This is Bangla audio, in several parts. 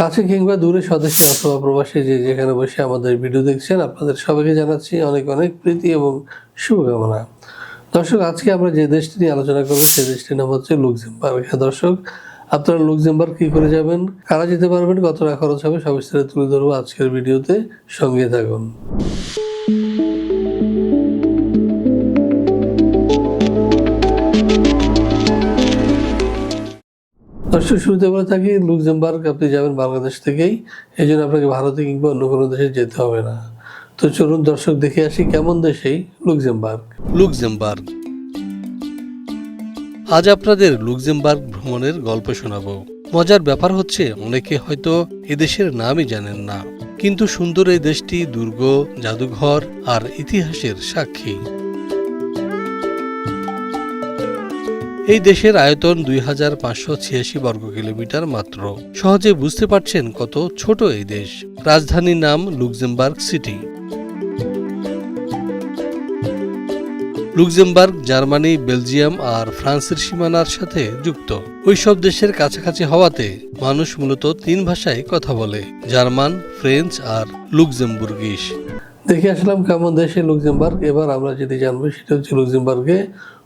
কাছে কিংবা দূরে স্বদেশে অথবা প্রবাসী যে যেখানে বসে আমাদের ভিডিও দেখছেন, আপনাদের সবাইকে জানাচ্ছি অনেক অনেক প্রীতি এবং শুভকামনা। দর্শক, আজকে আমরা যে দেশটি নিয়ে আলোচনা করব সেই দেশটির নাম হচ্ছে লুক্সেমবার্গ। হ্যাঁ দর্শক, আপনারা লুক্সেমবার্গ কি করে যাবেন, কারা যেতে পারবেন, কত টাকা খরচ হবে, সব বিস্তারিত তুলে ধরবো আজকের ভিডিওতে। সঙ্গে থাকুন। দর্শক শুরুতে বলে থাকি লুক্সেমবার্গ আপনি যাবেন বাংলাদেশ থেকেই, এই জন্য আপনাকে ভারতে কিংবা অন্য কোনো দেশে যেতে হবে না। তো চলুন দর্শক দেখে আসি কেমন দেশেই লুক্সেমবার্গ লুক্সেমবার্গ আজ আপনাদের লুক্সেমবার্গ ভ্রমণের গল্প শোনাবো। মজার ব্যাপার হচ্ছে, অনেকে হয়তো এদেশের নামই জানেন না। কিন্তু সুন্দর এই দেশটি দুর্গ, জাদুঘর আর ইতিহাসের সাক্ষী। এই দেশের আয়তন দুই হাজার পাঁচশো ছিয়াশি বর্গ কিলোমিটার মাত্র। সহজে বুঝতে পারছেন কত ছোট এই দেশ। রাজধানীর নাম Luxembourg city. Luxembourg, Germany, Belgium আর ফ্রান্সের সীমানার সাথে যুক্ত। ওইসব দেশের কাছাকাছি হওয়াতে মানুষ মূলত তিন ভাষায় কথা বলে, জার্মান, ফ্রেঞ্চ আর লুক্সেমবুর্গিশ। দেখে আসলাম কেমন দেশে লুক্সেমবার্গ। এবার আমরা যেটি জানব সেটা হচ্ছে লুক্সেমবার্গে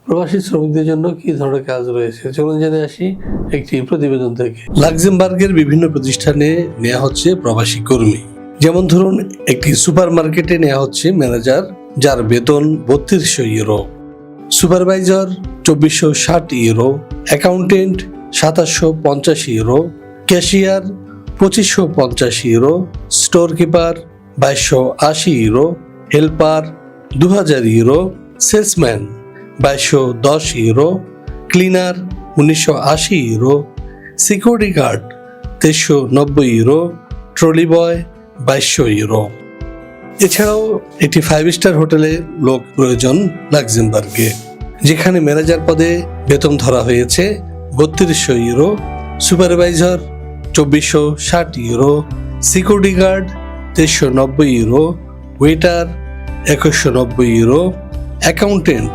প্রবাসী শ্রমিকদের জন্য কি ধরনের কাজ রয়েছে? চলুন জেনে আসি একটি প্রতিবেদন থেকে। লাক্সেমবার্গের বিভিন্ন প্রতিষ্ঠানে নেওয়া হচ্ছে প্রবাসী কর্মী। যেমন ধরুন, একটি সুপার মার্কেটে নেওয়া হচ্ছে ম্যানেজার, যার বেতন বত্রিশশো ইউরো। সুপারভাইজার, চব্বিশশো ষাট ইউরো। অ্যাকাউন্টেন্ট, সাতাশশো পঞ্চাশ ইউরো। ক্যাশিয়ার, পঁচিশশো পঞ্চাশ ইউরো। স্টোর কিপার বাইশশো আশি ইউরো। হেল্পার দু হাজার ইউরো। সেলসম্যান। বাইশশো দশ ইউরো ক্লিনার উনিশশো আশি ইউরো সিকিউরিটি গার্ড তেইশশো নব্বই ইউরো ট্রলি বয় বাইশশো ইউরো এছাড়াও একটি ফাইভ স্টার হোটেলে লোক প্রয়োজন লাক্সেমবার্গে, যেখানে ম্যানেজার পদে বেতন ধরা হয়েছে বত্রিশশো ইউরো সুপারভাইজার চব্বিশশো ষাট ইউরো সিকিউরিটি গার্ড তেইশশো নব্বই ইউরো ওয়েটার একুশশো নব্বই ইউরো অ্যাকাউন্টেন্ট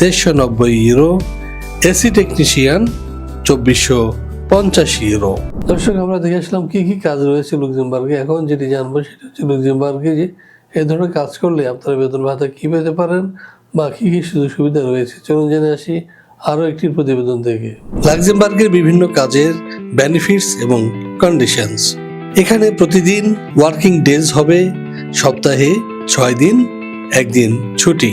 তেইশশো নব্বই ইউরো এসি টেকনিশিয়ান চব্বিশশো পঞ্চাশ ইউরো দর্শক আমরা দেখে আসলাম কী কী কাজ রয়েছে লুক্সেমবার্গে। এখন যেটি জানব সেটা হচ্ছে লুক্সেমবার্গে যে এই ধরনের কাজ করলে আপনারা বেতন ভাতা কী পেতে পারেন বা কী কী সুযোগ সুবিধা রয়েছে। চলুন জেনে আসি আরও একটি প্রতিবেদন থেকে। লাক্সেমবার্গের বিভিন্ন কাজের বেনিফিটস এবং কন্ডিশনস এখানে প্রতিদিন ওয়ার্কিং ডেজ হবে সপ্তাহে ছয় দিন একদিন ছুটি।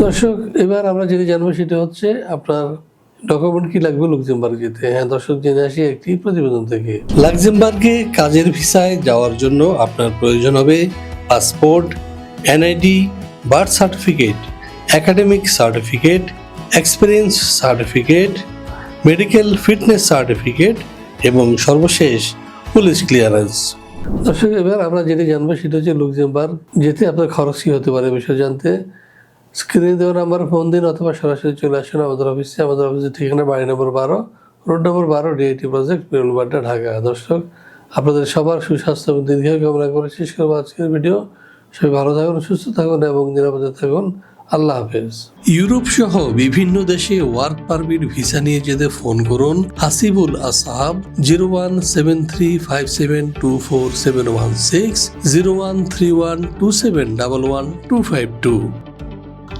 দর্শক, এবার আমরা যেটি জানব সেটা হচ্ছে আপনার ডকুমেন্ট কি লাগবে লুক্সেমবার্গ যেতে হ্যাঁ দর্শক, জেনে আসি একটি প্রতিবেদন থেকে। লাক্সেমবার্গে কাজের ভিসায় যাওয়ার জন্য আপনার প্রয়োজন হবে passport, NID, birth certificate, academic certificate, experience certificate, medical fitness certificate এবং সর্বশেষ পুলিশ ক্লিয়ারেন্স। দর্শক, এবার আমরা যেটি জানব সেটা হচ্ছে লুকজেম্বার যেতে আপনার খরচ কি হতে পারে বিষয়ে জানতে। স্ক্রিনে দেওয়া নাম্বার ফোন দিন অথবা সরাসরি চলে আসুন আমাদের অফিসে আমাদের অফিসের ঠিকানা বাড়ি নম্বর বারো রোড নম্বর বারো ডিআইটি প্রজেক্ট বেরুলবাড্ডা ঢাকা। দর্শক, আপনাদের সবার সুস্বাস্থ্য এবং দীর্ঘায়ু কামনা করে শেষ করব আজকের ভিডিও সবাই ভালো থাকুন, সুস্থ থাকুন এবং নিরাপদে থাকুন। আল্লাহ হাফেজ। ইউরোপ সহ বিভিন্ন দেশে ওয়ার্ক পারমিট ভিসা নিয়ে যেতে ফোন করুন। Hasibul Asahab zero one seven three five seven two four seven one six zero one three one two seven double one two five two